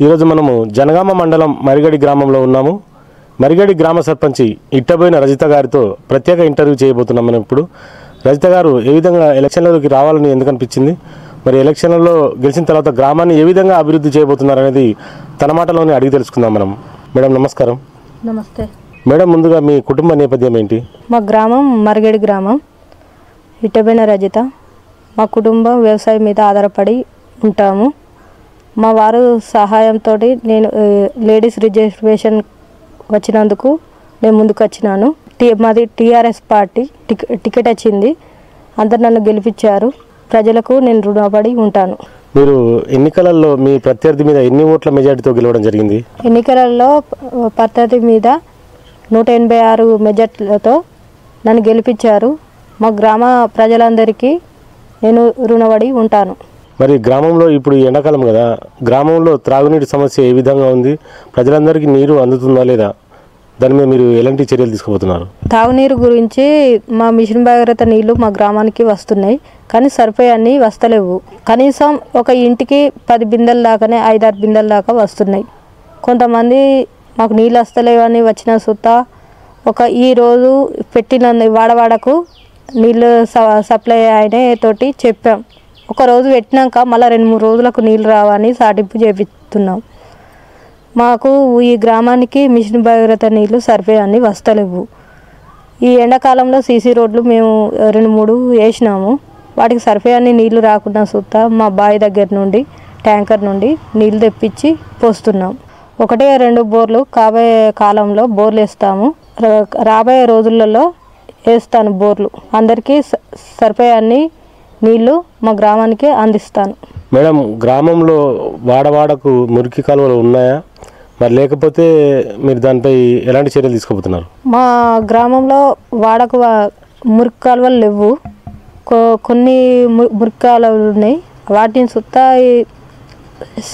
ఈరోజు మనము జనగామ మండలం మరిగడి గ్రామంలో ఉన్నాము. మరిగడి గ్రామ సర్పంచి ఇట్టబోయిన రజిత గారితో ప్రత్యేక ఇంటర్వ్యూ చేయబోతున్నాం మనం ఇప్పుడు. రజిత గారు ఏ విధంగా ఎలక్షన్లలోకి రావాలని ఎందుకు అనిపించింది? మరి ఎలక్షన్లలో గెలిచిన తర్వాత గ్రామాన్ని ఏ విధంగా అభివృద్ధి చేయబోతున్నారు అనేది తన మాటలోనే అడిగి తెలుసుకుందాం మనం. మేడం నమస్కారం. నమస్తే. మేడం ముందుగా మీ కుటుంబ నేపథ్యం ఏంటి? మా గ్రామం మరిగడి గ్రామం. ఇట్టబైన రజిత మా కుటుంబం వ్యవసాయం మీద ఆధారపడి ఉంటాము. మా వారు సహాయంతో నేను లేడీస్ రిజర్వేషన్ వచ్చినందుకు నేను ముందుకు వచ్చినాను. టీ మాది టీఆర్ఎస్ పార్టీ టిక్ టికెట్ వచ్చింది. అందరు నన్ను గెలిపించారు. ప్రజలకు నేను రుణపడి ఉంటాను. మీరు ఎన్నికలలో మీ ప్రత్యర్థి మీద ఎన్ని ఓట్ల మెజార్టీతో గెలవడం జరిగింది? ఎన్నికలలో ప- పద్ధతి మీద నూట ఎనభై ఆరు మెజార్టీలతో నన్ను గెలిపించారు. మా గ్రామ ప్రజలందరికీ నేను రుణపడి ఉంటాను. మరి గ్రామంలో ఇప్పుడు ఎండాకాలం కదా గ్రామంలో త్రాగునీటి సమస్య ఏ విధంగా ఉంది? ప్రజలందరికీ నీరు అందుతుందా లేదా? దాని మీద మీరు ఎలాంటి చర్యలు తీసుకోబోతున్నారు? తాగునీరు గురించి మా మిషన్ భగీరథ నీళ్ళు మా గ్రామానికి వస్తున్నాయి కానీ సరిపోయే అన్ని వస్తలేవు. కనీసం ఒక ఇంటికి పది బిందెల దాకానే ఐదారు బిందెల దాకా వస్తున్నాయి. కొంతమంది మాకు నీళ్ళు వస్తలేవని వచ్చిన సుత్త ఒక ఈ రోజు పెట్టిన వాడవాడకు నీళ్ళు స- సప్లై అయిన తోటి చెప్పాం. ఒక రోజు పెట్టినాక మళ్ళీ రెండు మూడు రోజులకు నీళ్ళు రావని సాటింపు చేపిస్తున్నాం. మాకు ఈ గ్రామానికి మిషన్ భగీరథ నీళ్ళు సరిపోయని వస్తలేవు. ఈ ఎండాకాలంలో సీసీ రోడ్లు మేము రెండు మూడు వేసినాము. వాటికి సరిపోయని నీళ్ళు రాకుండా సుత్త మా బావి దగ్గర నుండి ట్యాంకర్ నుండి నీళ్ళు తెప్పించి పోస్తున్నాం. ఒకటే రెండు బోర్లు కాబోయే కాలంలో బోర్లు వేస్తాము. రాబోయే రోజులలో వేస్తాను బోర్లు. అందరికీ స- సరిపోయన్ని నీళ్ళు మా గ్రామానికి అందిస్తాను. మేడం గ్రామంలో వాడవాడకు మురికి కాలువలు ఉన్నాయా? మరి లేకపోతే మీరు దానిపై ఎలాంటి చర్యలు తీసుకోబోతున్నారు? మా గ్రామంలో వాడకు మురికి కాలువలు లేవు. కొన్ని మురికి కాలువలు ఉన్నాయి. వాటిని సుత్తా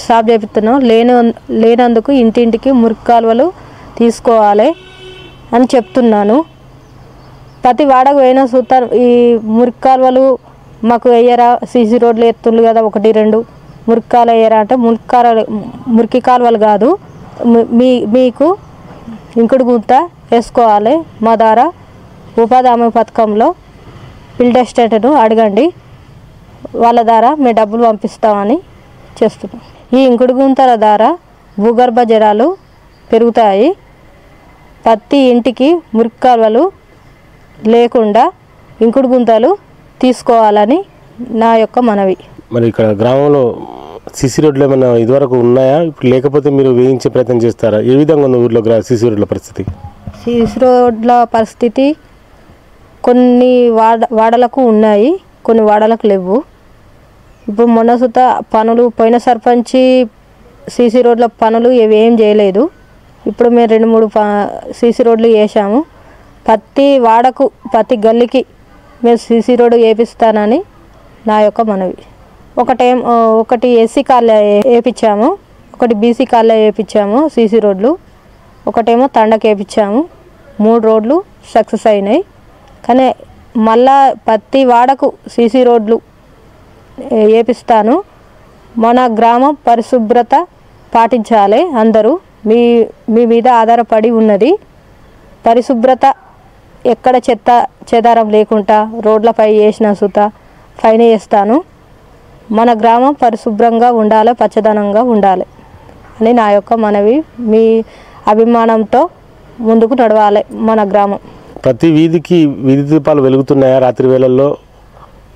సాఫ్ చేపిస్తున్నాం. లేని లేనందుకు ఇంటింటికి మురికి కాలువలు తీసుకోవాలి అని చెప్తున్నాను. ప్రతి వాడకు పోయిన సుత్తా ఈ మురికి కాలువలు మాకు వేయరా సీసీ రోడ్లు ఎత్తుండ్రు కదా ఒకటి రెండు. మురికాలు కాలువ వేయరా అంటే మురికి మురికి కాలువలు కాదు. మీ- మీకు ఇంకుడు గుంత వేసుకోవాలి. మా ద్వారా ఉపాధి హామీ పథకంలో బిల్డ్ అసిస్టెంట్ను అడగండి. వాళ్ళ ద్వారా మేము డబ్బులు పంపిస్తామని చేస్తున్నాం. ఈ ఇంకుడు గుంతల ద్వారా భూగర్భ జలాలు పెరుగుతాయి. ప్రతి ఇంటికి మురికి కాలువలు లేకుండా ఇంకుడు గుంతలు తీసుకోవాలని నా యొక్క మనవి. మరి ఇక్కడ గ్రామంలో సిసి రోడ్లు ఏమైనా ఇదివరకు ఉన్నాయా? ఇప్పుడు లేకపోతే మీరు వేయించే ప్రయత్నం చేస్తారా? ఏ విధంగా ఉంది ఊర్లో సిసి రోడ్ల పరిస్థితి? సీసీ రోడ్ల పరిస్థితి కొన్ని వాడ వాడలకు ఉన్నాయి కొన్ని వాడలకు లేవు. ఇప్పుడు మొన్న సుత పనులు పోయిన సర్పంచి సీసీ రోడ్ల పనులు ఇవి ఏం చేయలేదు. ఇప్పుడు మేము రెండు మూడు సీసీ రోడ్లు వేసాము ప్రతి వాడకు ప్రతి గల్లీకి మేము సీసీ రోడ్డు వేపిస్తానని నా యొక్క మనవి. ఒకటేం ఒకటి ఎస్సీ కాలే వేపించాము ఒకటి బీసీ కాలే వేపించాము సీసీ రోడ్లు ఒకటేమో తండకి వేపించాము మూడు రోడ్లు సక్సెస్ అయినాయి. కానీ మళ్ళా ప్రతి వాడకు సీసీ రోడ్లు వేపిస్తాను మన గ్రామం పరిశుభ్రత పాటించాలి అందరూ. మీ మీ మీద ఆధారపడి ఉన్నది. పరిశుభ్రత ఎక్కడ చెత్త చెదారం లేకుండా రోడ్లపై వేసిన సుత ఫైన్ వేస్తాను. మన గ్రామం పరిశుభ్రంగా ఉండాలి పచ్చదనంగా ఉండాలి అని నా యొక్క మనవి. మీ అభిమానంతో ముందుకు నడవాలి మన గ్రామం. ప్రతి వీధికి వీధి దీపాలు వెలుగుతున్నాయా రాత్రి వేళల్లో?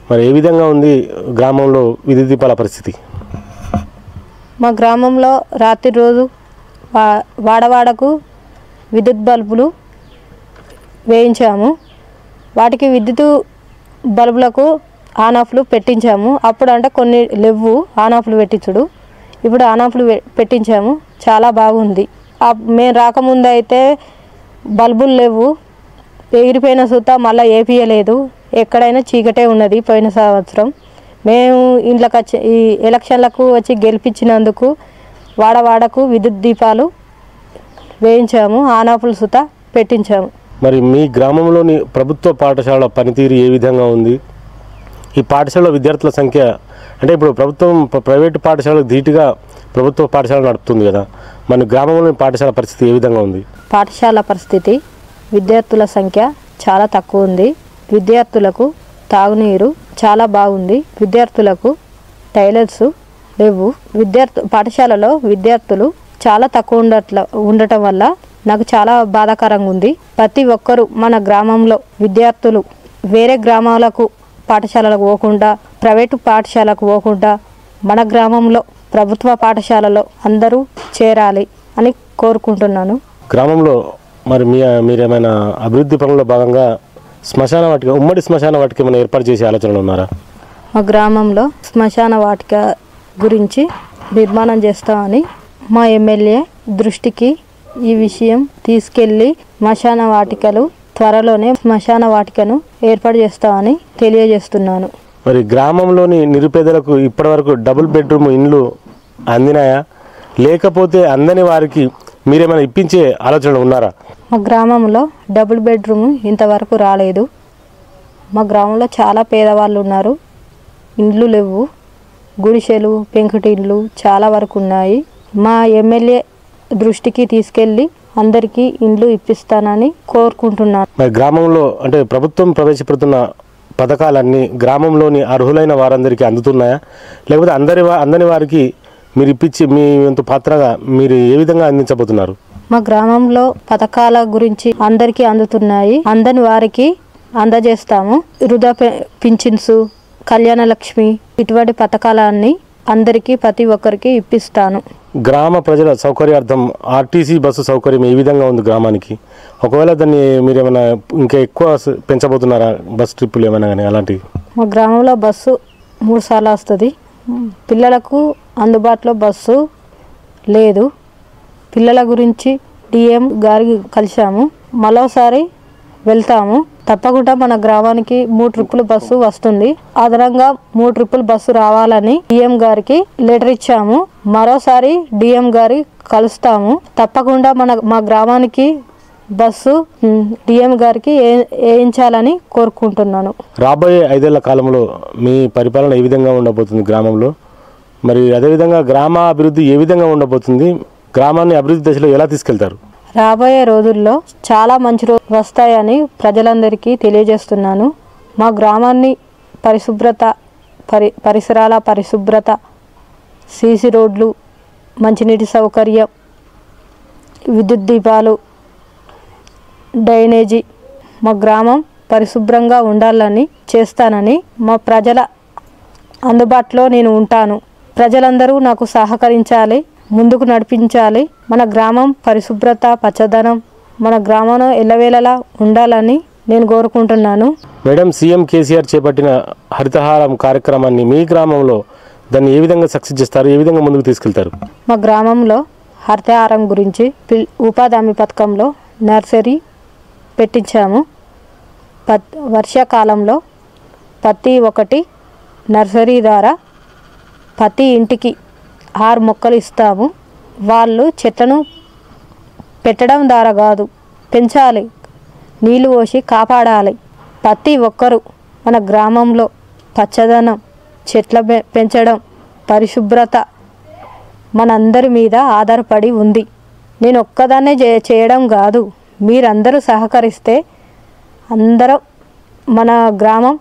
మరి ఏ విధంగా ఉంది గ్రామంలో వీధి దీపాల పరిస్థితి? మా గ్రామంలో రాత్రి రోజు వాడవాడకు విద్యుత్ బల్బులు వేయించాము. వాటికి విద్యుత్ బల్బులకు ఆన్ ఆఫ్లు పెట్టించాము. అప్పుడు అంటే కొన్ని లెవ్వు ఆన్ ఆఫ్లు పెట్టించుడు. ఇప్పుడు ఆన్ ఆఫ్లు పెట్టించాము. చాలా బాగుంది. మేము రాకముందు అయితే బల్బులు లేవు ఎగిరిపోయిన సూత మళ్ళీ ఏపీయలేదు. ఎక్కడైనా చీకటే ఉన్నది పోయిన సంవత్సరం. మేము ఇంట్లోకి వచ్చి ఈ ఎలక్షన్లకు వచ్చి గెలిపించినందుకు వాడవాడకు విద్యుత్ దీపాలు వేయించాము. ఆనాపులు సుత పెట్టించాము. మరి మీ గ్రామంలోని ప్రభుత్వ పాఠశాల పనితీరు ఏ విధంగా ఉంది? ఈ పాఠశాల విద్యార్థుల సంఖ్య అంటే ఇప్పుడు ప్రభుత్వం ప్ర- ప్రైవేటు పాఠశాలకు ధీటుగా ప్రభుత్వ పాఠశాల నడుపుతుంది కదా. మన గ్రామంలోని పాఠశాల పరిస్థితి ఏ విధంగా ఉంది? పాఠశాల పరిస్థితి విద్యార్థుల సంఖ్య చాలా తక్కువ ఉంది. విద్యార్థులకు తాగునీరు చాలా బాగుంది. విద్యార్థులకు టైలర్స్ లేవు. విద్యార్థు పాఠశాలలో విద్యార్థులు చాలా తక్కువ ఉండట్ల ఉండటం వల్ల నాకు చాలా బాధాకరంగా ఉంది. ప్రతి ఒక్కరూ మన గ్రామంలో విద్యార్థులు వేరే గ్రామాలకు పాఠశాలలకు పోకుండా ప్రైవేటు పాఠశాలకు పోకుండా మన గ్రామంలో ప్రభుత్వ పాఠశాలలో అందరూ చేరాలి అని కోరుకుంటున్నాను. గ్రామంలో మరి మీ మీరేమైనా అభివృద్ధి పనుల్లో భాగంగా శ్మశాన వాటిక ఉమ్మడి శ్మశాన వాటిక ఏమైనా ఏర్పాటు చేసే ఆలోచనలు ఉన్నారా? మా గ్రామంలో శ్మశాన వాటిక గురించి నిర్మాణం చేస్తామని మా ఎమ్మెల్యే దృష్టికి ఈ విషయం తీసుకెళ్ళి శ్మశాన వాటికలు త్వరలోనే శ్మశాన వాటికను ఏర్పాటు చేస్తామని తెలియజేస్తున్నాను. మరి గ్రామంలోని నిరుపేదలకు ఇప్పటివరకు డబుల్ బెడ్రూమ్ ఇండ్లు అందినాయా? లేకపోతే అందని వారికి మీరేమైనా ఇప్పించే ఆలోచనలు ఉన్నారా? మా గ్రామంలో డబుల్ బెడ్రూమ్ ఇంతవరకు రాలేదు. మా గ్రామంలో చాలా పేదవాళ్ళు ఉన్నారు. ఇండ్లు లేవు. గుడిసెలు పెంకుటిండ్లు చాలా వరకు ఉన్నాయి. మా ఎమ్మెల్యే దృష్టికి తీసుకెళ్ళి అందరికీ ఇండ్లు ఇప్పిస్తానని కోరుకుంటున్నాను. మరి గ్రామంలో అంటే ప్రభుత్వం ప్రవేశపెడుతున్న పథకాలన్నీ గ్రామంలోని అర్హులైన వారందరికీ అందుతున్నాయా? లేకపోతే అందరి అందని వారికి మీరు ఇప్పించి మీ వంతు పాత్రగా మీరు ఏ విధంగా అందించబోతున్నారు? మా గ్రామంలో పథకాల గురించి అందరికీ అందుతున్నాయి. అందని వారికి అందజేస్తాము. వృధా పింఛన్స్ కళ్యాణ లక్ష్మి ఇటువంటి పథకాలన్నీ అందరికీ ప్రతి ఒక్కరికి ఇప్పిస్తాను. గ్రామ ప్రజల సౌకర్యార్థం ఆర్టీసీ బస్సు సౌకర్యం ఏ విధంగా ఉంది గ్రామానికి? ఒకవేళ దాన్ని మీరు ఏమైనా ఇంకా ఎక్కువ పెంచబోతున్నారా బస్ ట్రిప్పులు ఏమైనా కానీ అలాంటివి? మా గ్రామంలో బస్సు మూడు సార్లు వస్తుంది. పిల్లలకు అందుబాటులో బస్సు లేదు. పిల్లల గురించి డిఎం గారికి కలిసాము మరోసారి వెళ్తాము. తప్పకుండా మన గ్రామానికి మూడు ట్రిప్పులు బస్సు వస్తుంది. అదనంగా మూడు ట్రిప్పులు బస్సు రావాలని డిఎం గారికి లెటర్ ఇచ్చాము. మరోసారి డిఎం గారి కలుస్తాము. తప్పకుండా మన మా గ్రామానికి బస్సు డిఎం గారికి వేయించాలని కోరుకుంటున్నాను. రాబోయే ఐదేళ్ళ కాలంలో మీ పరిపాలన ఏ విధంగా ఉండబోతుంది గ్రామంలో? మరి అదేవిధంగా గ్రామ అభివృద్ధి ఏ విధంగా ఉండబోతుంది? గ్రామాన్ని అభివృద్ధి దశలో ఎలా తీసుకెళ్తారు? రాబోయే రోజుల్లో చాలా మంచి రోజులు వస్తాయని ప్రజలందరికీ తెలియజేస్తున్నాను. మా గ్రామాన్ని పరిశుభ్రత పరి పరిసరాల పరిశుభ్రత సీసీ రోడ్లు మంచినీటి సౌకర్యం విద్యుత్ దీపాలు డ్రైనేజీ మా గ్రామం పరిశుభ్రంగా ఉండాలని చేస్తానని మా ప్రజల అందుబాటులో నేను ఉంటాను. ప్రజలందరూ నాకు సహకరించాలి. ముందుకు నడిపించాలి. మన గ్రామం పరిశుభ్రత పచ్చదనం మన గ్రామంలో ఎల్లవేళలా ఉండాలని నేను కోరుకుంటున్నాను. మేడం సీఎం కేసీఆర్ చేపట్టిన హరితహారం కార్యక్రమాన్ని మీ గ్రామంలో దాన్ని ఏ విధంగా సక్సెస్ చేస్తారు? ఏ విధంగా ముందుకు తీసుకెళ్తారు? మా గ్రామంలో హరితహారం గురించి ఉపాధి హామీ పథకంలో నర్సరీ పెట్టించాము. పత్ వర్షాకాలంలో ప్రతి ఒకటి నర్సరీ ద్వారా ప్రతి ఇంటికి ఆరు మొక్కలు ఇస్తాము వాళ్ళు చెట్లను పెట్టడం ద్వారా కాదు పెంచాలి. నీళ్ళు పోసి కాపాడాలి. ప్రతి ఒక్కరూ మన గ్రామంలో పచ్చదనం చెట్ల పెంచడం పరిశుభ్రత మనందరి మీద ఆధారపడి ఉంది. నేను ఒక్కదాన్నే చే చేయడం కాదు. మీరందరూ సహకరిస్తే అందరం మన గ్రామం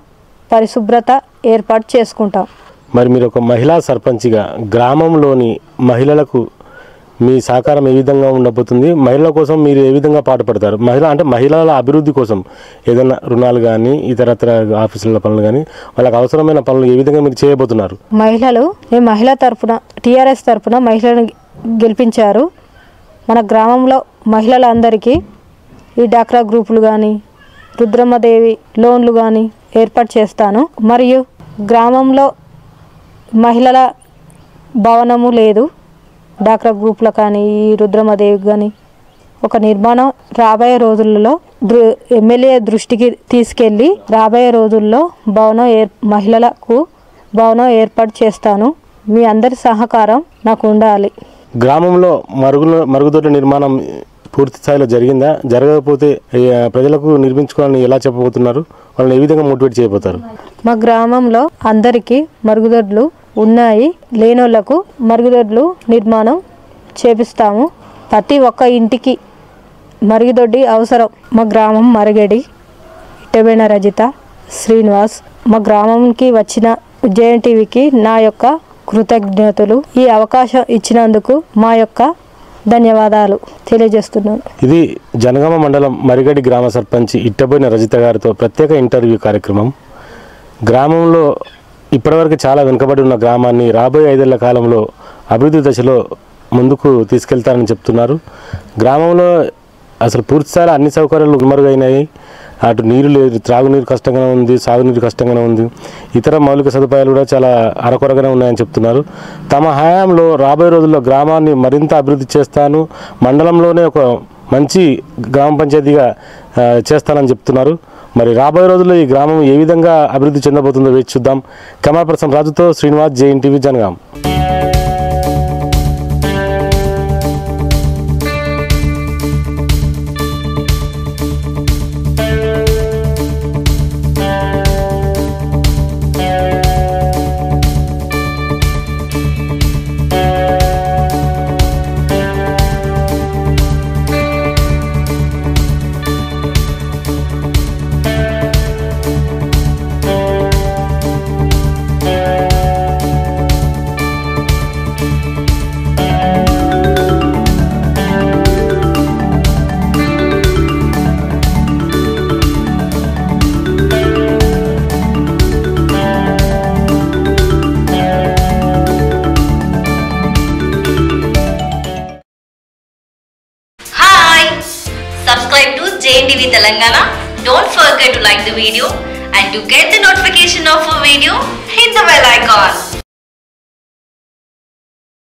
పరిశుభ్రత ఏర్పాటు చేసుకుంటాం. మరి మీరు ఒక మహిళా సర్పంచ్గా గ్రామంలోని మహిళలకు మీ సహకారం ఏ విధంగా ఉండబోతుంది? మహిళల కోసం మీరు ఏ విధంగా పాటుపడతారు మహిళ అంటే మహిళల అభివృద్ధి కోసం ఏదైనా రుణాలు కానీ ఇతరత్ర ఆఫీసుల పనులు కానీ వాళ్ళకి అవసరమైన పనులు ఏ విధంగా మీరు చేయబోతున్నారు? మహిళలు నేను మహిళా తరఫున టీఆర్ఎస్ తరపున మహిళలను గెలిపించారు. మన గ్రామంలో మహిళలందరికీ ఈ డాక్రా గ్రూపులు కానీ రుద్రమ్మదేవి లోన్లు కానీ ఏర్పాటు చేస్తాను. మరియు గ్రామంలో మహిళల భవనము లేదు. డాక్రా గ్రూప్లో కానీ ఈ రుద్రమదేవి కానీ ఒక నిర్మాణం రాబోయే రోజులలో దృ ఎమ్మెల్యే దృష్టికి తీసుకెళ్ళి రాబోయే రోజుల్లో భవనం ఏర్ మహిళలకు భవనం ఏర్పాటు చేస్తాను. మీ అందరి సహకారం నాకు ఉండాలి. గ్రామంలో మరుగుల మరుగుదొడ్ల నిర్మాణం పూర్తి స్థాయిలో జరిగిందా? జరగకపోతే ప్రజలకు నిర్మించుకోవాలని ఎలా చెప్పబోతున్నారు? వాళ్ళని ఏ విధంగా మోటివేట్ చేయబోతారు? మా గ్రామంలో అందరికీ మరుగుదొడ్లు ఉన్నాయి. లేనోళ్ళకు మరుగుదొడ్లు నిర్మాణం చేపిస్తాము. ప్రతి ఒక్క ఇంటికి మరుగుదొడ్డి అవసరం. మా గ్రామం మరగడి. ఇటబైన రజిత శ్రీనివాస్. మా గ్రామంకి వచ్చిన ఉజ్జయన్ టీవీకి నా యొక్క కృతజ్ఞతలు. ఈ అవకాశం ఇచ్చినందుకు మా యొక్క ధన్యవాదాలు తెలియజేస్తున్నాను. ఇది జనగామ మండలం మరిగడి గ్రామ సర్పంచ్ ఇట్టబోయిన రజిత గారితో ప్రత్యేక ఇంటర్వ్యూ కార్యక్రమం. గ్రామంలో ఇప్పటివరకు చాలా వెనుకబడి ఉన్న గ్రామాన్ని రాబోయే ఐదేళ్ళ కాలంలో అభివృద్ధి దశలో ముందుకు తీసుకెళ్తారని చెప్తున్నారు. గ్రామంలో అసలు పూర్తిస్థాయిలో అన్ని సౌకర్యాలు గుమరుగైనాయి అటు నీరు లేదు త్రాగునీరు కష్టంగానే ఉంది సాగునీరు కష్టంగానే ఉంది. ఇతర మౌలిక సదుపాయాలు కూడా చాలా అరకొరగానే ఉన్నాయని చెప్తున్నారు. తమ హయాంలో రాబోయే రోజుల్లో గ్రామాన్ని మరింత అభివృద్ధి చేస్తాను మండలంలోనే ఒక మంచి గ్రామ పంచాయతీగా చేస్తానని చెప్తున్నారు. మరి రాబోయే రోజుల్లో ఈ గ్రామం ఏ విధంగా అభివృద్ధి చెందబోతుందో వేచి చూద్దాం. కెమెరా పర్సన్ రాజుతో శ్రీనివాస్ జేఎన్ టీవీ జనగాం.